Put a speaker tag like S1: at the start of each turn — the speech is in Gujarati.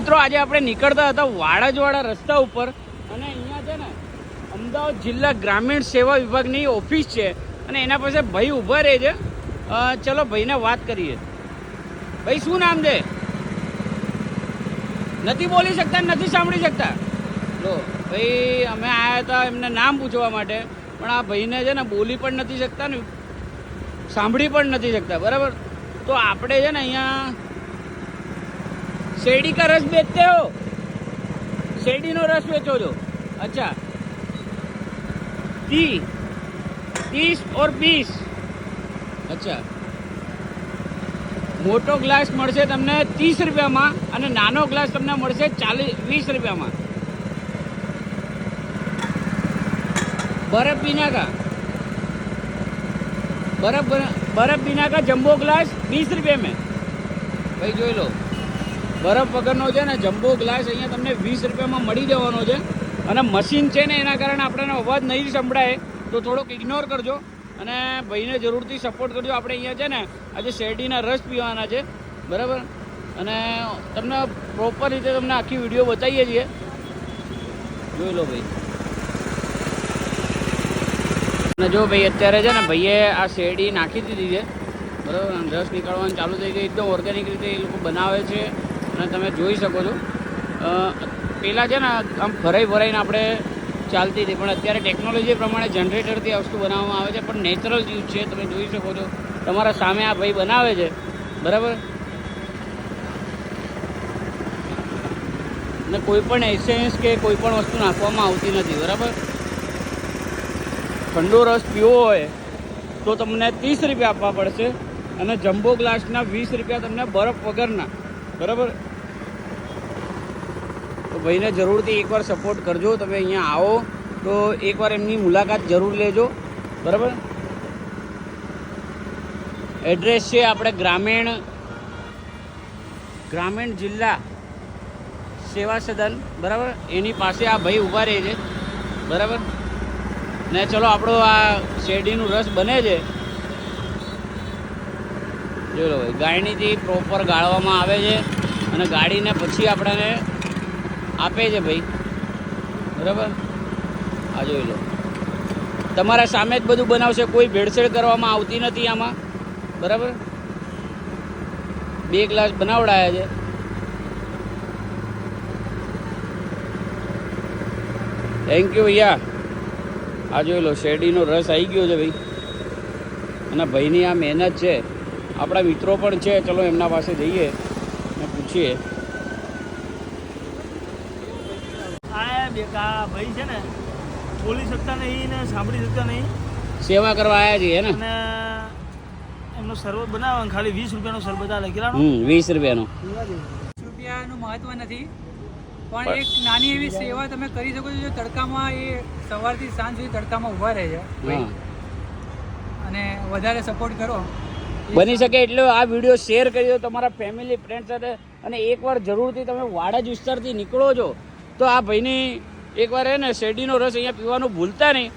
S1: મિત્રો, આજે આપણે નીકળતા હતા વાડાજવાડા રસ્તા ઉપર અને અહીંયા છે ને અમદાવાદ જિલ્લા ગ્રામીણ સેવા વિભાગની ઓફિસ છે અને એના પાસે ભાઈ ઊભા રહે છે. ચલો ભાઈને વાત કરીએ. ભાઈ, શું નામ છે? નથી બોલી શકતા, નથી સાંભળી શકતા? લો, ભાઈ, અમે આવ્યા હતા એમને નામ પૂછવા માટે, પણ આ ભાઈને છે ને બોલી પણ નથી શકતા ને, સાંભળી પણ નથી શકતા, બરાબર? તો આપણે છે ને અહીંયા શેરડી કા રસ બેચતે હો શેરડીનો રસ વેચો છો અચ્છા તી तीस और बीस અચ્છા મોટો ગ્લાસ મળશે તમને ત્રીસ રૂપિયામાં અને નાનો ગ્લાસ તમને મળશે ચાલીસ વીસ રૂપિયામાં બરફ બીના કા बर्फ बना- बर्फ बिना का जंबो ग्लास बीस रुपये में ભાઈ જોઈ લો બરફ વગરનો છે ને જમ્બો ગ્લાસ અહીંયા તમને વીસ રૂપિયામાં મળી જવાનો છે. અને મશીન છે ને એના કારણે આપણને અવાજ નહીં સંભળાય. તો થોડોક ઇગ્નોર કરજો અને ભાઈને જરૂરથી સપોર્ટ કરજો. આપણે અહીંયા છે ને આજે શેરડીના રસ પીવાના છે. બરાબર? અને તમને પ્રોપર રીતે તમને આખી વીડિયો બતાવીએ છીએ. જોઈ લો ભાઈ. અને જો ભાઈ અત્યારે છે ને ભાઈએ આ શેરડી નાખી દીધી છે. બરાબર? રસ નીકળવાનું ચાલુ થઈ ગયું. એકદમ ઓર્ગેનિક રીતે એ લોકો બનાવે છે. અને તમે જોઈ શકો છો. પહેલાં છે ને આમ ભરાઈ ભરાઈને આપણે ચાલતી હતી, પણ અત્યારે ટેકનોલોજી પ્રમાણે જનરેટરથી આ વસ્તુ બનાવવામાં આવે છે, પણ નેચરલ યુઝ છે, તમે જોઈ શકો છો. તમારા સામે આ ભાઈ બનાવે છે. બરાબર? ને કોઈ પણ એસેન્સ કે કોઈ પણ વસ્તુ નાખવામાં આવતી નથી, બરાબર? ઠંડો રસ પીવો હોય, તો તમને ત્રીસ રૂપિયા આપવા પડશે અને જમ્બો ગ્લાસના વીસ રૂપિયા તમને બરફ વગરના, બરાબર? તો ભાઈને જરૂરથી એકવાર સપોર્ટ કરજો, તમે અહીંયા આવો તો એકવાર એમની મુલાકાત જરૂર લેજો. બરાબર? એડ્રેસ છે આપણે ગ્રામીણ ગ્રામીણ જિલ્લા સેવા સદન, બરાબર? એની પાસે આ ભાઈ ઊભા રહે છે. બરાબર? ને ચલો, આપણો આ શેરડીનું રસ બને છે. લો ભાઈ, ગાયણીથી પ્રોપર ગાળવામાં આવે છે અને ગાળીને પછી આપણને આપે છે ભાઈ. બરાબર? આ જોઈ લો. તમારા સામે જ બધું બનાવશે, કોઈ ભેળસેળ કરવામાં આવતી નથી આમાં. બરાબર? બે ગ્લાસ બનાવડાયા છે. થેન્ક યુ ભૈયા. આ જોઈ લો, શેરડીનો રસ આવી ગયો છે ભાઈ. અને ભાઈની આ મહેનત છે. આપણા મિત્રો પણ છે. ચલો એમના પાસે જઈએ અને પૂછીએ
S2: આ બે ભાઈ છે ને બોલી શકતા નહીં ને સાંભળી શકતા નહીં.
S1: સેવા કરવા આવ્યા છીએ ને?
S2: અને એમનો શરબત બનાવવાનું ખાલી વીસ રૂપિયાનો શરબત આ લખેલાનો.
S1: હમ વીસ રૂપિયાનો.
S3: રૂપિયાનું મહત્વ નથી પણ એક નાની એવી સેવા તમે કરી શકો છો જો તડકામાં એ સવારથી સાંજ સુધી તડકામાં ઊભા રહે છે અને વધારે સપોર્ટ કરો.
S1: બની શકે એટલે આ વીડિયો શેર કરી દો તમારા ફેમિલી ફ્રેન્ડ સાથે. અને એકવાર જરૂરથી તમે વાડા જ વિસ્તારથી નીકળો છો તો આ ભાઈની એકવાર હે ને શેરડીનો રસ અહીંયા પીવાનું ભૂલતા નહીં.